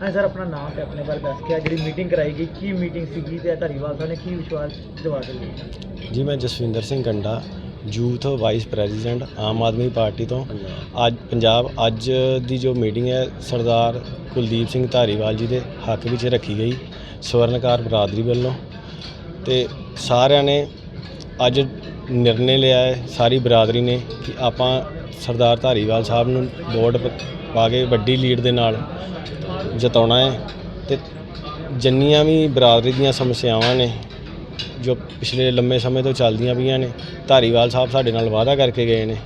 ਹਾਂ ਸਰ ਆਪਣਾ ਨਾਮ ਤੇ ਆਪਣੇ ਬਾਰੇ ਦੱਸ ਕੇ ਆਹ ਜਿਹੜੀ ਮੀਟਿੰਗ ਕਰਾਈ ਗਈ, ਕੀ ਮੀਟਿੰਗ ਸੀਗੀ ਤੇ ਧਾਰੀਵਾਲ ਸਾਹਿਬ ਨੇ ਕੀ ਵਿਸ਼ਵਾਸ ਦਿਵਾ ਕੇ ਗਏ ਜੀ, ਮੈਂ Jaswinder Singh Ganda, youth vice president Aam Aadmi party ਤੋਂ। ਅੱਜ ਪੰਜਾਬ, ਅੱਜ ਦੀ ਜੋ ਮੀਟਿੰਗ ਹੈ, ਸਰਦਾਰ ਕੁਲਦੀਪ ਸਿੰਘ ਧਾਰੀਵਾਲ ਜੀ ਦੇ ਹੱਕ ਵਿੱਚ ਰੱਖੀ ਗਈ, ਸਵਰਨਕਾਰ ਬਰਾਦਰੀ ਵੱਲੋਂ। ਤੇ ਸਾਰਿਆਂ ਨੇ ਅੱਜ ਨਿਰਣੇ ਲਿਆ ਹੈ, ਸਾਰੀ ਬਰਾਦਰੀ ਨੇ, ਕਿ ਆਪਾਂ ਸਰਦਾਰ ਧਾਰੀਵਾਲ ਸਾਹਿਬ ਨੂੰ ਵੋਟ ਪਾ ਕੇ ਵੱਡੀ ਲੀਡ ਦੇ ਨਾਲ ਜਿਤਾਉਣਾ ਹੈ ਤੇ ਜਿੰਨੀਆਂ ਵੀ ਬਰਾਦਰੀ ਦੀਆਂ ਸਮੱਸਿਆਵਾਂ ਨੇ, ਜੋ ਪਿਛਲੇ ਲੰਮੇ ਸਮੇਂ ਤੋਂ ਚੱਲਦੀਆਂ ਪਈਆਂ ਨੇ, ਧਾਰੀਵਾਲ ਸਾਹਿਬ ਸਾਡੇ ਨਾਲ ਵਾਅਦਾ ਕਰਕੇ ਗਏ ਨੇ,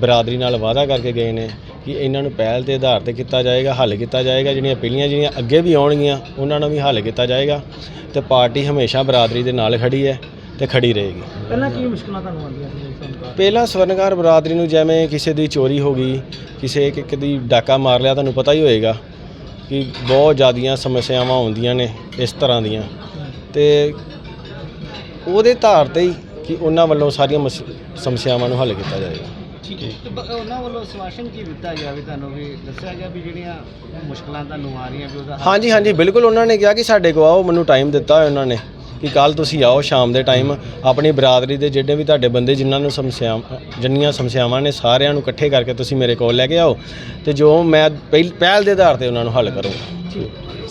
ਬਰਾਦਰੀ ਨਾਲ ਵਾਅਦਾ ਕਰਕੇ ਗਏ ਨੇ ਕਿ ਇਹਨਾਂ ਨੂੰ ਪਹਿਲ ਦੇ ਆਧਾਰ ਤੇ ਕੀਤਾ ਜਾਏਗਾ, ਹੱਲ ਕੀਤਾ ਜਾਏਗਾ, ਜਿਹੜੀਆਂ ਪਹਿਲੀਆਂ, ਜਿਹੜੀਆਂ ਅੱਗੇ ਵੀ ਆਉਣਗੀਆਂ, ਉਹਨਾਂ ਨੂੰ ਵੀ ਹੱਲ ਕੀਤਾ ਜਾਏਗਾ ਤੇ ਪਾਰਟੀ ਹਮੇਸ਼ਾ ਬਰਾਦਰੀ ਦੇ ਨਾਲ ਖੜੀ ਹੈ। ਤੇ ਖੜੀ ਰਹੇਗੀ। ਪਹਿਲਾਂ ਕੀ ਮੁਸ਼ਕਲਾਂ ਤੁਹਾਨੂੰ ਆਉਂਦੀਆਂ ਸੀ ਸੰਕਾਰ ਪਹਿਲਾਂ ਸਵਰਨਕਾਰ ਬਰਾਦਰੀ ਨੂੰ ਜਿਵੇਂ ਕਿਸੇ ਦੀ ਚੋਰੀ ਹੋ ਗਈ ਕਿਸੇ ਇੱਕ ਇੱਕ ਦੀ ਡਾਕਾ ਮਾਰ ਲਿਆ ਤੁਹਾਨੂੰ ਪਤਾ ਹੀ ਹੋਏਗਾ ਕਿ ਬਹੁਤ ਜ਼ਿਆਦੀਆਂ ਸਮੱਸਿਆਵਾਂ ਆਉਂਦੀਆਂ ਨੇ ਇਸ ਤਰ੍ਹਾਂ ਦੀਆਂ। ਤੇ ਉਹਦੇ ਧਾਰ ਤੇ ਹੀ ਕਿ ਉਹਨਾਂ ਵੱਲੋਂ ਸਾਰੀਆਂ ਮਸ- ਸਮੱਸਿਆਵਾਂ ਨੂੰ ਹੱਲ ਕੀਤਾ ਜਾਏਗਾ। ਠੀਕ ਹੈ। ਤੇ ਬ- ਉਹਨਾਂ ਵੱਲੋਂ ਸਵਾਸ਼ਨ ਕੀ ਦਿੱਤਾ ਗਿਆ ਵੀ ਤੁਹਾਨੂੰ ਵੀ? ਦੱਸਿਆ ਗਿਆ ਵੀ ਜਿਹੜੀਆਂ ਮੁਸ਼ਕਲਾਂ ਤੁਹਾਨੂੰ ਆ ਰਹੀਆਂ ਵੀ ਉਹਦਾ ਹੱਲ- ਹਾਂਜੀ ਹਾਂਜੀ ਬਿਲਕੁਲ ਉਹਨਾਂ ਨੇ ਕਿਹਾ ਕਿ ਸਾਡੇ ਕੋਲ ਆਓ ਮੈਨੂੰ ਟਾਈਮ ਦਿੱਤਾ ਹੋਇਆ ਉਹਨਾਂ ਨੇ। ਕਿ ਕੱਲ ਤੁਸੀਂ ਆਓ ਸ਼ਾਮ ਦੇ ਟਾਈਮ, ਆਪਣੀ ਬਰਾਦਰੀ ਦੇ ਜਿਹੜੇ ਵੀ ਤੁਹਾਡੇ ਬੰਦੇ ਜਿਨ੍ਹਾਂ ਨੂੰ ਸਮੱਸਿਆਵਾਂ ਜਿੰਨੀਆਂ ਸਮੱਸਿਆਵਾਂ ਨੇ ਸਾਰਿਆਂ ਨੂੰ ਇਕੱਠੇ ਕਰਕੇ ਤੁਸੀਂ ਮੇਰੇ ਕੋਲ ਲੈ ਕੇ ਆਓ ਤੇ ਜੋ ਮੈਂ ਪਹਿਲ ਪਹਿਲ ਦੇ ਆਧਾਰ ਤੇ ਉਹਨਾਂ ਨੂੰ ਹੱਲ ਕਰੂੰਗਾ।